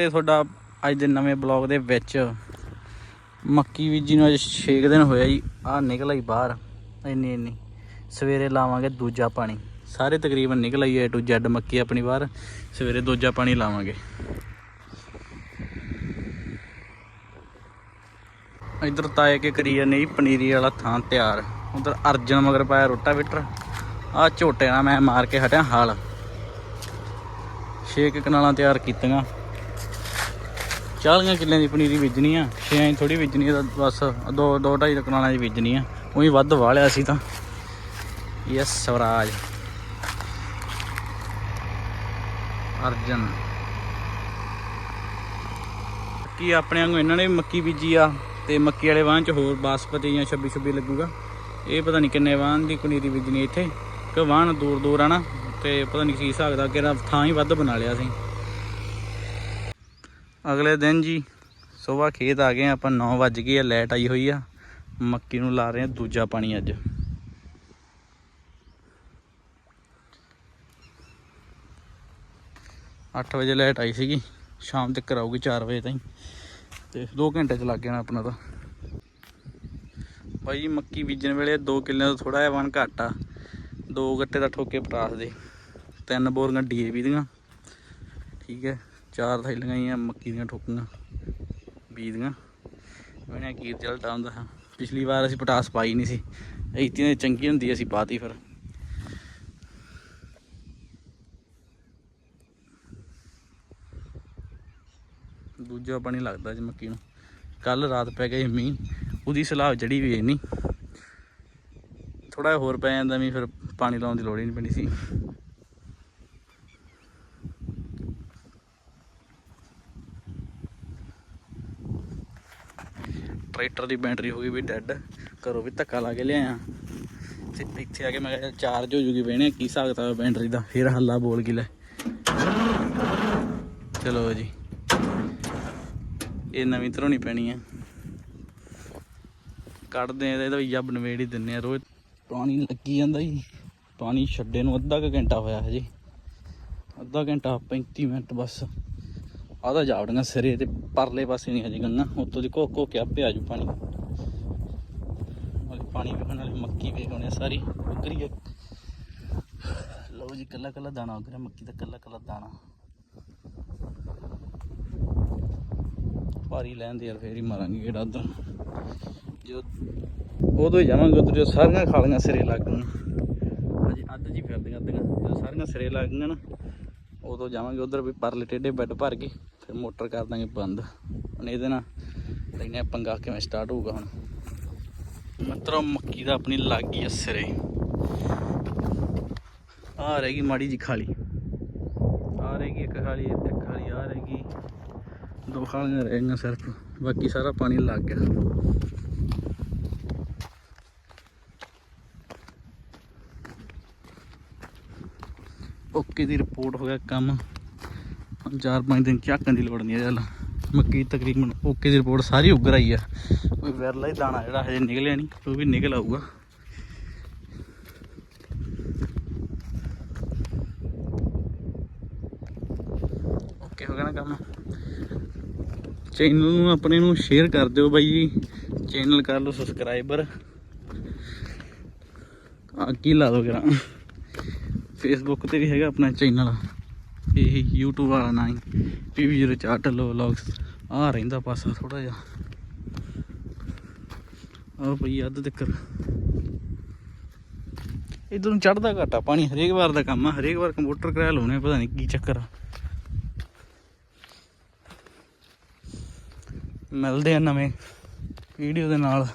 ਤੇ ਤੁਹਾਡਾ ਅੱਜ ਦੇ ਨਵੇਂ ਬਲੌਗ ਦੇ ਵਿੱਚ ਮੱਕੀ ਬੀਜੀ ਨੂੰ ਅੱਜ 6 ਦਿਨ ਹੋਇਆ ਜੀ ਆ ਨਿਕਲ ਆਈ ਬਾਹਰ। ਇੰਨੀ ਇੰਨੀ। ਸਵੇਰੇ ਲਾਵਾਂਗੇ ਦੂਜਾ ਪਾਣੀ। ਸਾਰੇ ਤਕਰੀਬਨ ਨਿਕਲ ਆਈ ਏ ਟੂ ਜ਼ੈਡ ਮੱਕੀ ਆਪਣੀ ਬਾਹਰ। ਸਵੇਰੇ ਦੂਜਾ ਪਾਣੀ ਲਾਵਾਂਗੇ। ਇਧਰ ਤਾਏ ਕੇ ਕਰੀ ਜਾਂਦੇ ਜੀ, ਪਨੀਰੀ ਵਾਲਾ ਥਾਂ ਤਿਆਰ। ਉਧਰ ਅਰਜਨ ਮਗਰ ਪਾਇਆ ਰੋਟਾਵੇਟਰ। ਆ ਝੋਟੇ ਨਾਲ ਮੈਂ ਮਾਰ ਕੇ ਹਟਿਆ ਹਾਲ। ਛੇ ਕੁ ਕਨਾਲਾਂ ਤਿਆਰ ਕੀਤੀਆਂ। 40 ਕਿੱਲਿਆਂ ਦੀ ਪਨੀਰੀ ਬੀਜਣੀ ਆ 6 ਇੰਚ ਥੋੜੀ ਬੀਜਣੀ ਆ ਤਾਂ ਬਸ ਦੋ ਦੋ ਢਾਈ ਕਨਾਲਾਂ ਦੀ ਬੀਜਣੀ ਆ, ਉਹੀ ਵੱਧ ਵਾਲਿਆ ਸੀ ਤਾਂ। ਯਸ ਸਵਰਾਜ। ਅਰਜਨ। ਕੀ ਆਪਣੇ ਵਾਂਗੂ ਇਹਨਾਂ ਨੇ ਵੀ ਮੱਕੀ ਬੀਜੀ ਆ, ਤੇ ਮੱਕੀ ਵਾਲੇ ਵਾਹਨ ਚ ਹੋਰ ਬਾਸਪਤੀ ਜਾਂ 26 26 ਲੱਗੂਗਾ। ਇਹ ਪਤਾ ਨਹੀਂ ਕਿੰਨੇ ਵਾਹਨ ਦੀ ਪਨੀਰੀ ਬੀਜਣੀ ਇੱਥੇ। ਕਿ ਵਾਹਨ ਦੂਰ ਦੂਰ ਆ ਨਾ, ਤੇ ਪਤਾ ਨਹੀਂ ਕੀ ਹਿਸਾਬ ਦਾ, ਕਿਹੜਾ ਥਾਂ ਹੀ ਵੱਧ ਬਣਾ ਲਿਆ ਸੀ। ਅਗਲੇ ਦਿਨ ਜੀ, ਸਵੇਰ ਖੇਤ ਆ ਗਏ ਹਾਂ ਆਪਾਂ 9 ਵਜ ਗਏ ਆ ਲਾਈਟ ਆਈ ਹੋਈ ਆ। ਮੱਕੀ ਨੂੰ ਲਾ ਰਹੇ ਆ ਦੂਜਾ ਪਾਣੀ ਅੱਜ। ਅੱਠ ਵਜੇ ਲਾਈਟ ਆਈ ਸੀਗੀ, ਸ਼ਾਮ ਤੱਕ ਆਊਗੀ 4 ਵਜੇ ਤਾਈਂ। ਤੇ 2 ਘੰਟੇ ਚ ਲੱਗ ਜਾਣਾ ਆਪਣਾ ਤਾਂ। ਬਾਈ ਜੀ, ਮੱਕੀ ਬੀਜਣ ਵੇਲੇ 2 ਕਿੱਲਿਆਂ ਤੋਂ ਥੋੜਾ ਜਿਹਾ ਵਨ ਘੱਟ ਆ। ਦੋ ਗੱਟੇ ਦਾ ਠੋਕੇ ਪਟਾਸ ਦੇ। ਤਿੰਨ ਬੋਰੀਆਂ ਡੀਏਵੀ ਦੀਆਂ। ਠੀਕ ਹੈ। ਚਾਰ ਥੈਲੀਆਂ ਹੀ ਮੱਕੀ ਦੀਆਂ ਠੋਕੀਆਂ, ਬੀਜ ਦੀਆਂ। ਮੈਨੇ ਕੀ ਰਿਜ਼ਲਟ ਆਉਂਦਾ ਹੈ ਪਿਛਲੀ ਵਾਰ ਅਸੀਂ ਪਟਾਸ ਪਾਈ ਨਹੀਂ ਸੀ। ਐਤੀ ਨੇ ਚੰਗੀ ਹੁੰਦੀ ਅਸੀਂ ਪਾਤੀ ਫਿਰ। ਦੂਜਾ ਪਾਣੀ ਲੱਗਦਾ ਜੀ ਮੱਕੀ ਨੂੰ। ਕੱਲ ਰਾਤ ਪੈ ਗਈ ਮੀਂਹ। ਉਹਦੀ ਸਲਾਹ ਜੜੀ ਵੀ ਨਹੀਂ ਥੋੜਾ ਹੋਰ ਪੈ ਜਾਂਦਾ ਮੀਂਹ ਫਿਰ ਪਾਣੀ ਲਾਉਣ ਦੀ ਲੋੜ ਹੀ ਨਹੀਂ ਪੈਣੀ ਸੀ। ਟਰੈਕਟਰ ਦੀ ਬੈਟਰੀ ਹੋ ਗਈ ਵੀ ਡੈੱਡ। ਘਰੋਂ ਵੀ ਧੱਕਾ ਲਾ ਕੇ ਲਿਆਇਆ। ਤੇ ਇੱਥੇ ਆ ਕੇ ਮੈਂ ਕਿਹਾ ਚਾਰਜ ਹੋ ਜੂਗੀ ਬਹਿਣੇ ਕੀ ਹਿਸਾਬ ਕਿਤਾਬ ਬੈਟਰੀ ਦਾ? ਫਿਰ ਹੱਲਾ ਬੋਲ ਕੇ ਲੈ। ਚਲੋ ਜੀ। ਇਹ ਨਵੀਂ ਧਰੋਣੀ ਪੈਣੀ ਹੈ ਕੱਢਦੇ ਆ ਇਹਦਾ ਵੀ ਜੱਬ ਨਵੇੜ ਹੀ ਦਿੰਨੇ ਆ ਰੋਜ਼। ਪਾਣੀ ਲੱਗੀ ਜਾਂਦਾ ਜੀ। ਪਾਣੀ ਛੱਡੇ ਨੂੰ ਅੱਧਾ ਕੁ ਘੰਟਾ ਹੋਇਆ ਹਜੇ। ਅੱਧਾ ਘੰਟਾ 35 ਮਿੰਟ ਬਸ। ਆਦਾ ਜਾਵੜੀਆਂ ਸਿਰੇ ਤੇ ਪਰਲੇ ਪਾਸੇ ਨਹੀਂ ਹਜੇ ਗੰਨਾ, ਉੱਤੋਂ ਦੀ ਕੋ ਕੋ ਕੇ ਆਪੇ ਆਜੂ ਪਾਣੀ। ਨਾਲੇ ਪਾਣੀ ਵੇਖਣ ਵਾਲੇ ਮੱਕੀ ਵੇਖਣੇ ਸਾਰੀ, ਉਗਰੀ ਲਓ ਜੀ, ਕੱਲਾ ਕੱਲਾ ਦਾਣਾ ਉਗਰਿਆ ਮੱਕੀ ਦਾ ਕੱਲਾ ਕੱਲਾ ਦਾਣਾ। ਭਾਰੀ ਲੈਂਦੇ ਯਾਰ, ਫੇਰ ਹੀ ਮਾਰਾਂਗੇ ਕਿਹੜਾ ਉਧਰ ਜੋ ਉਦੋਂ ਹੀ ਜਾਵਾਂਗੇ ਉਧਰ, ਜੋ ਸਾਰੀਆਂ ਖਾਲੀਆਂ ਸਿਰੇ ਲੱਗ ਗਈਆਂ। ਅਜੇ ਅੱਧ ਜੀ ਫਿਰਦੀਆਂ ਅੱਧੀਆਂ ਜਦੋਂ ਸਾਰੀਆਂ ਸਿਰੇ ਲੱਗ ਗਈਆਂ ਨਾ ਉਦੋਂ ਜਾਵਾਂਗੇ ਉਧਰ ਵੀ ਪਰਲੇ ਟੇਡੇ ਬੈੱਡ ਭਰ ਕੇ, ਫਿਰ ਮੋਟਰ ਕਰ ਦਾਂਗੇ ਬੰਦ। ਹੁਣ ਇਹਦੇ ਨਾਲ ਲੈਨੇ ਪੰਗਾ ਕਿਵੇਂ ਸਟਾਰਟ ਹੋਊਗਾ ਹੁਣ। ਮਤਲਬ ਮੱਕੀ ਦਾ ਆਪਣੀ ਲੱਗ ਗਈ ਆ ਸਿਰੇ ਆ ਰਹੇਗੀ ਮਾੜੀ ਜੀ ਖਾਲੀ। ਆ ਰਹੇਗੀ ਇੱਕ ਖਾਲੀ ਇੱਕ ਖਾਲੀ ਆ ਰਹੇਗੀ ਦੋ ਖਾਲੀਆਂ ਰਹਿ ਗਈਆਂ ਸਿਰਫ, ਬਾਕੀ ਸਾਰਾ ਪਾਣੀ ਲੱਗ ਗਿਆ। ਓਕੇ ਦੀ ਰਿਪੋਰਟ ਹੋ ਗਿਆ ਕੰਮ। ਹੁਣ ਚਾਰ ਪੰਜ ਦਿਨ ਝਾਕਣ ਦੀ ਲੋੜ ਨਹੀਂ ਹੈ, ਚੱਲ। ਮੱਕੀ ਤਕਰੀਬਨ ਓਕੇ ਦੀ ਰਿਪੋਰਟ ਸਾਰੀ ਉੱਗਰ ਆਈ ਆ। ਕੋਈ ਵਿਰਲਾ ਹੀ ਦਾਣਾ ਜਿਹੜਾ ਹਜੇ ਨਿਕਲਿਆ ਨਹੀਂ, ਉਹ ਵੀ ਨਿਕਲ ਆਊਗਾ। ਓਕੇ ਹੋ ਗਿਆ ਨਾ ਕੰਮ। ਚੈਨਲ ਨੂੰ ਆਪਣੇ ਨੂੰ ਸ਼ੇਅਰ ਕਰ ਦਿਓ ਬਾਈ ਜੀ। ਚੈਨਲ ਕਰ ਲਓ ਸਬਸਕ੍ਰਾਈਬਰ ਆ ਕੀ ਲਾ ਦੋ ਕਰਾਂ ਫੇਸਬੁੱਕ ਤੇ ਵੀ ਹੈਗਾ ਆਪਣਾ ਚੈਨਲ ਇਹ YouTube ਵਾਲਾ ਨਾਂ ਹੀ। PV04 ਢੱਲੋ ਵਲੌਗਸ ਆ ਰਹਿੰਦਾ ਪਾਸਾ ਥੋੜਾ ਜਿਹਾ। ਆ ਭਈ ਅੱਧ ਤੱਕ ਇਧਰ ਨੂੰ ਚੜਦਾ ਘਾਟਾ ਪਾਣੀ। ਹਰੇਕ ਵਾਰ ਦਾ ਕੰਮ ਆ। ਹਰੇਕ ਵਾਰ ਕੰਪਿਊਟਰ ਕਰਾ ਲਾਉਣੇ ਪਤਾ ਨਹੀਂ ਕੀ ਚੱਕਰ ਆ। ਮਿਲਦੇ ਆ ਨਵੇਂ ਵੀਡੀਓ ਦੇ ਨਾਲ।